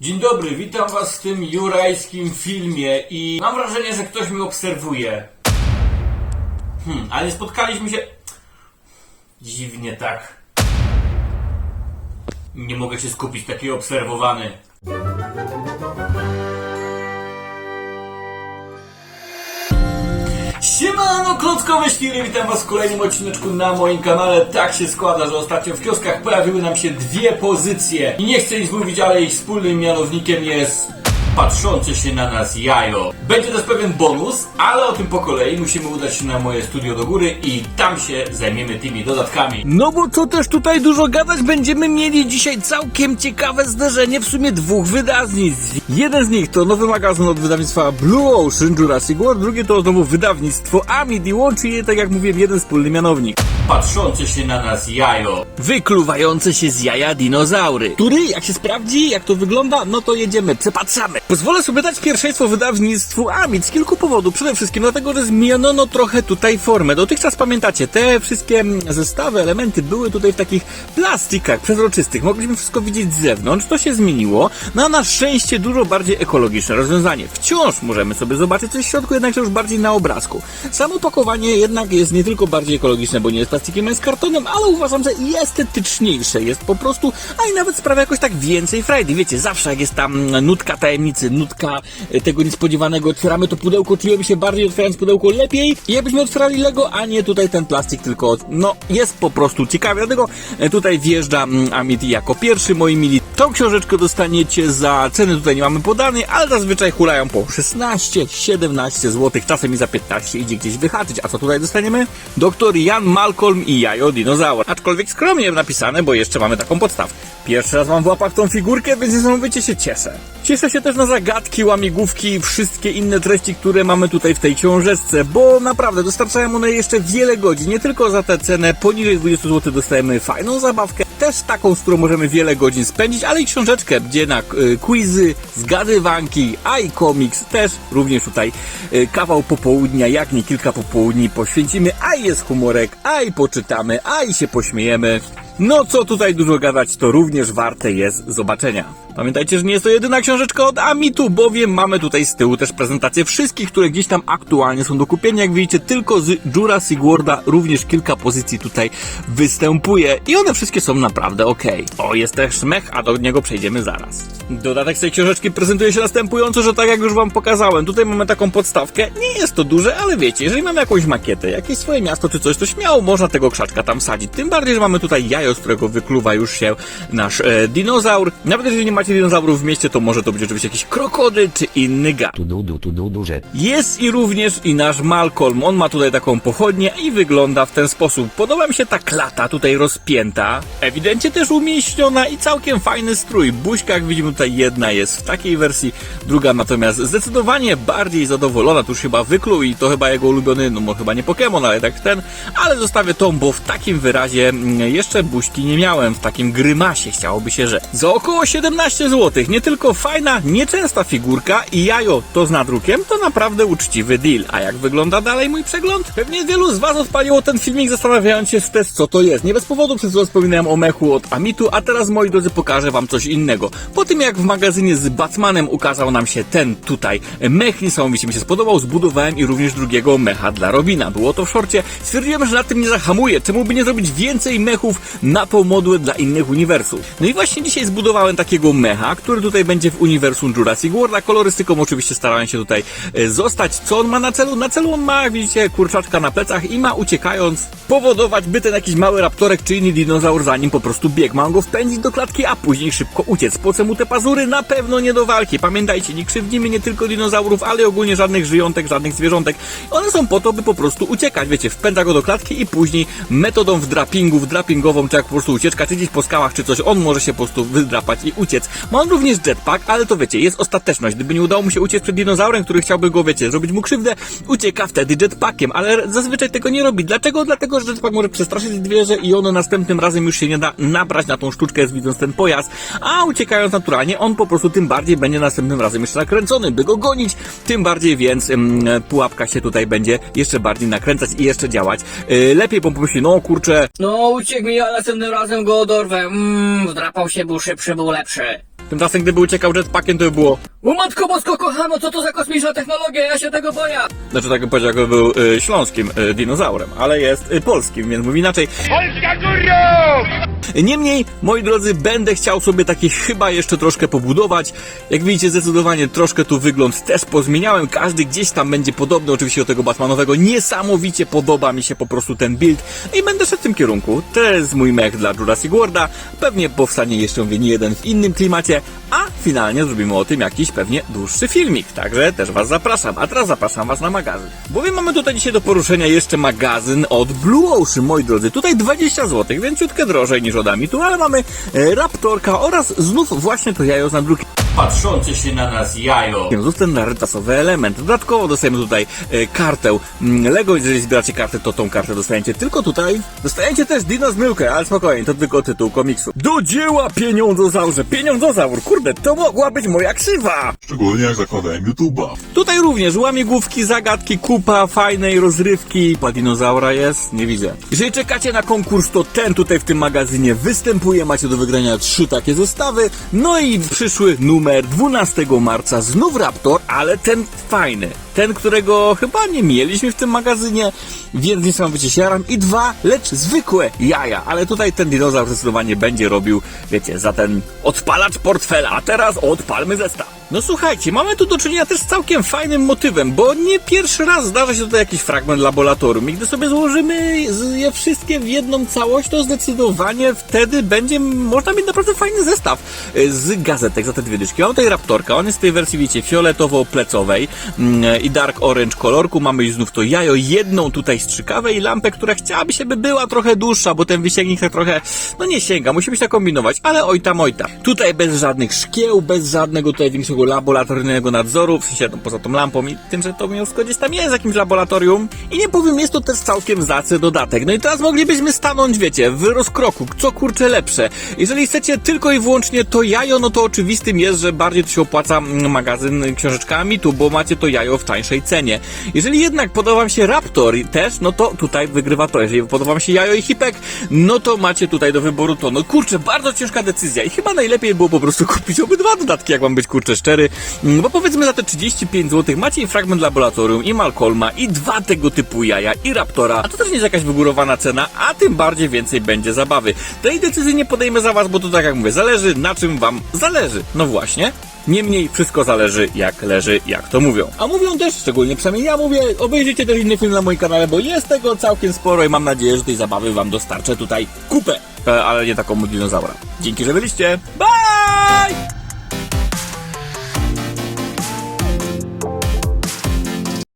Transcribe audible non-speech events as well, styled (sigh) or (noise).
Dzień dobry, witam was w tym jurajskim filmie i mam wrażenie, że ktoś mnie obserwuje. Hmm, ale spotkaliśmy się... Dziwnie tak. Nie mogę się skupić, taki obserwowany. Siemano, klockowe świry, witam was w kolejnym odcineczku na moim kanale. Tak się składa, że ostatnio w kioskach pojawiły nam się dwie pozycje. I nie chcę nic mówić, ale ich wspólnym mianownikiem jest patrzące się na nas jajo. Będzie też pewien bonus, ale o tym po kolei musimy udać się na moje studio do góry i tam się zajmiemy tymi dodatkami. No bo co też tutaj dużo gadać, będziemy mieli dzisiaj całkiem ciekawe zderzenie w sumie dwóch wydawnictw. Jeden z nich to nowy magazyn od wydawnictwa Blue Ocean Jurassic World, drugie to znowu wydawnictwo Amid i łączy je, tak jak mówiłem, jeden wspólny mianownik. Patrzące się na nas jajo. Wykluwające się z jaja dinozaury. Który, jak się sprawdzi, jak to wygląda, no to jedziemy, przepatrzamy. Pozwolę sobie dać pierwszeństwo wydawnictwu Amid z kilku powodów. Przede wszystkim dlatego, że zmieniono trochę tutaj formę. Dotychczas pamiętacie, te wszystkie zestawy, elementy były tutaj w takich plastikach przezroczystych. Mogliśmy wszystko widzieć z zewnątrz. To się zmieniło. Na nasze szczęście dużo bardziej ekologiczne rozwiązanie. Wciąż możemy sobie zobaczyć coś w środku, jednakże już bardziej na obrazku. Samo opakowanie jednak jest nie tylko bardziej ekologiczne, bo nie jest plastikiem, a jest kartonem, ale uważam, że i estetyczniejsze jest po prostu, a i nawet sprawia jakoś tak więcej frajdy. Wiecie, zawsze jak jest tam nutka tajemnicy, nutka e, tego niespodziewanego, otwieramy to pudełko, czujemy się bardziej otwierając pudełko lepiej, jakbyśmy otwierali Lego, a nie tutaj ten plastik, tylko no jest po prostu ciekawy. Dlatego e, tutaj wjeżdża mm, Amity jako pierwszy, moi mili. Tą książeczkę dostaniecie za ceny tutaj nie mamy podanej, ale zazwyczaj hulają po 16, 17 zł, czasem i za 15 idzie gdzieś wyhaczyć. A co tutaj dostaniemy? Doktor Jan Malcolm i Jajo Dinozaur. Aczkolwiek skromnie napisane, bo jeszcze mamy taką podstawkę. Pierwszy raz mam w łapach tą figurkę, więc niesamowicie się cieszę. Cieszę się też na zagadki, łamigłówki i wszystkie inne treści, które mamy tutaj w tej książeczce, bo naprawdę dostarczają one jeszcze wiele godzin. Nie tylko za tę cenę poniżej 20 zł dostajemy fajną zabawkę, też taką, z którą możemy wiele godzin spędzić, ale i książeczkę, gdzie na y, quizy, zgadywanki, i komiks też również tutaj y, kawał popołudnia, jak nie kilka popołudni poświęcimy, a jest humorek, a i poczytamy, a i się pośmiejemy. No co tutaj dużo gadać, to również warte jest zobaczenia. Pamiętajcie, że nie jest to jedyna książeczka od Amitu, bowiem mamy tutaj z tyłu też prezentację wszystkich, które gdzieś tam aktualnie są do kupienia. Jak widzicie, tylko z Jurassic Worlda również kilka pozycji tutaj występuje i one wszystkie są naprawdę ok. O, jest też mech, a do niego przejdziemy zaraz. Dodatek tej książeczki prezentuje się następująco, że tak jak już wam pokazałem, tutaj mamy taką podstawkę. Nie jest to duże, ale wiecie, jeżeli mamy jakąś makietę, jakieś swoje miasto czy coś, to śmiało można tego krzaczka tam sadzić. Tym bardziej, że mamy tutaj jajo, z którego wykluwa już się nasz e, dinozaur. Nawet jeżeli nie macie dinozaurów w mieście, to może to być oczywiście jakiś krokodyl czy inny gad. Tu du du tu du duże. Jest i również i nasz Malcolm. On ma tutaj taką pochodnię i wygląda w ten sposób. Podoba mi się ta klata tutaj rozpięta. Ewidentnie też umieściona i całkiem fajny strój. Buźka, jak widzimy tutaj jedna jest w takiej wersji, druga natomiast zdecydowanie bardziej zadowolona. Tu już chyba wykluł i to chyba jego ulubiony, no chyba nie Pokémon, ale tak ten. Ale zostawię tą, bo w takim wyrazie mm, jeszcze buźki nie miałem. W takim grymasie chciałoby się, że za około 17 zł. Nie tylko fajna, nieczęsta figurka i jajo to z nadrukiem, to naprawdę uczciwy deal. A jak wygląda dalej mój przegląd? Pewnie wielu z Was odpaliło ten filmik zastanawiając się też co to jest. Nie bez powodu przez chwilę wspominałem o mechu od Amitu, a teraz moi drodzy pokażę Wam coś innego. Po tym jak w magazynie z Batmanem ukazał nam się ten tutaj mech, niesamowicie mi się spodobał, zbudowałem i również drugiego mecha dla Robina. Było to w szorcie. Stwierdziłem, że na tym nie zahamuję. Czemu by nie zrobić więcej mechów na pomodły dla innych uniwersów? No i właśnie dzisiaj zbudowałem takiego mecha, który tutaj będzie w uniwersum Jurassic World, a kolorystyką oczywiście starałem się tutaj e, zostać. Co on ma na celu? Na celu on ma, jak widzicie, kurczaczka na plecach i ma uciekając powodować, by ten jakiś mały raptorek czy inny dinozaur za nim po prostu biegł. Ma on go wpędzić do klatki, a później szybko uciec. Po co mu te pazury? Na pewno nie do walki. Pamiętajcie, nie krzywdzimy nie tylko dinozaurów, ale ogólnie żadnych żyjątek, żadnych zwierzątek. One są po to, by po prostu uciekać. Wiecie, wpędza go do klatki i później metodą wdrapingu, wdrapingową, czy jak po prostu ucieczka, czy gdzieś po skałach, czy coś, on może się po prostu wydrapać i uciec. Ma on również jetpack, ale to wiecie, jest ostateczność. Gdyby nie udało mu się uciec przed dinozaurem, który chciałby go, wiecie, zrobić mu krzywdę, ucieka wtedy jetpackiem, ale zazwyczaj tego nie robi. Dlaczego? Dlatego, że jetpack może przestraszyć zwierzę i ono następnym razem już się nie da nabrać na tą sztuczkę, widząc ten pojazd, a uciekając naturalnie, on po prostu tym bardziej będzie następnym razem jeszcze nakręcony, by go gonić, tym bardziej więc ym, pułapka się tutaj będzie jeszcze bardziej nakręcać i jeszcze działać. Yy, lepiej bo pomyśli, no kurczę, No uciekł mi, a następnym razem go dorwę. Mmm, wdrapał się, był szybszy, był lepszy. Tymczasem gdyby uciekał jetpackiem, to by było... O matko bosko kochano, co to za kosmiczna technologia, ja się tego boję! Znaczy tak bym powiedział, jakby był y, śląskim y, dinozaurem, ale jest y, polskim, więc mówi inaczej. Polska górą! Niemniej, moi drodzy, będę chciał sobie takie chyba jeszcze troszkę pobudować. Jak widzicie, zdecydowanie troszkę tu wygląd też pozmieniałem. Każdy gdzieś tam będzie podobny oczywiście do tego Batmanowego. Niesamowicie podoba mi się po prostu ten build i będę szedł w tym kierunku. To jest mój mech dla Jurassic Worlda. Pewnie powstanie jeszcze nie jeden w innym klimacie, a finalnie zrobimy o tym jakiś pewnie dłuższy filmik. Także też Was zapraszam. A teraz zapraszam Was na magazyn. Bowiem mamy tutaj dzisiaj do poruszenia jeszcze magazyn od Blue Ocean, moi drodzy. Tutaj 20 zł, więc ciutkę drożej niż Amitu, ale mamy e, Raptorka oraz znów właśnie to jajo z nadrukiem. Patrzące się na nas jajo. Znów ten rarytasowy element. Dodatkowo dostajemy tutaj e, kartę mm, Lego. Jeżeli zbieracie kartę, to tą kartę dostajecie tylko tutaj. Dostajecie też Dino Zmyłkę, ale spokojnie, to tylko tytuł komiksu. Do dzieła pieniądzozaurze! Pieniądzozaur! Kurde, to mogła być moja krzywa! Szczególnie jak zakładałem YouTube'a. Tutaj również łamigłówki, zagadki, kupa fajnej rozrywki. Pa dinozaura jest? Nie widzę. Jeżeli czekacie na konkurs, to ten tutaj w tym magazynie występuje. Macie do wygrania trzy takie zestawy. No i przyszły numer 12 marca znów Raptor, ale ten fajny. Ten, którego chyba nie mieliśmy w tym magazynie, więc niesamowicie się jaram. I dwa, lecz zwykłe jaja. Ale tutaj ten dinozaur zdecydowanie będzie robił, wiecie, za ten odpalacz portfela. A teraz odpalmy zestaw. No słuchajcie, mamy tu do czynienia też z całkiem fajnym motywem, bo nie pierwszy raz zdarza się tutaj jakiś fragment laboratorium i gdy sobie złożymy je wszystkie w jedną całość, to zdecydowanie wtedy będzie można mieć naprawdę fajny zestaw y, z gazetek za te dwie dyszki. Mam tutaj Raptorka, on jest w tej wersji, wiecie, fioletowo-plecowej mm, i dark orange kolorku. Mamy już znów to jajo, jedną tutaj strzykawę i lampę, która chciałaby się by była trochę dłuższa, bo ten wysięgnik tak trochę, no nie sięga, musimy się tak kombinować, ale oj tam, oj tam. Tutaj bez żadnych szkieł, bez żadnego tutaj większego laboratoryjnego nadzoru, w sensie no, poza tą lampą i tym, że to miasto gdzieś tam jest jakimś laboratorium. I nie powiem, jest to też całkiem zacny dodatek. No i teraz moglibyśmy stanąć, wiecie, w rozkroku, co kurczę lepsze. Jeżeli chcecie tylko i wyłącznie to jajo, no to oczywistym jest, że bardziej to się opłaca mm, magazyn książeczka Mitu, bo macie to jajo w tańszej cenie. Jeżeli jednak podoba wam się Raptor też, no to tutaj wygrywa to. Jeżeli podoba wam się jajo i hipek, no to macie tutaj do wyboru to. No kurczę, bardzo ciężka decyzja i chyba najlepiej było po prostu (laughs) kupić obydwa dodatki, jak mam być kurczę Mm, bo powiedzmy za te 35 zł macie i fragment laboratorium, i Malcolma, i dwa tego typu jaja, i Raptora, a to też nie jest jakaś wygórowana cena, a tym bardziej więcej będzie zabawy. Tej decyzji nie podejmę za was, bo to tak jak mówię, zależy na czym wam zależy. No właśnie. Niemniej wszystko zależy jak leży, jak to mówią. A mówią też, szczególnie przynajmniej ja mówię, obejrzyjcie też inny film na moim kanale, bo jest tego całkiem sporo i mam nadzieję, że tej zabawy wam dostarczę tutaj kupę. E, ale nie taką od dinozaura. Dzięki, że byliście. Bye!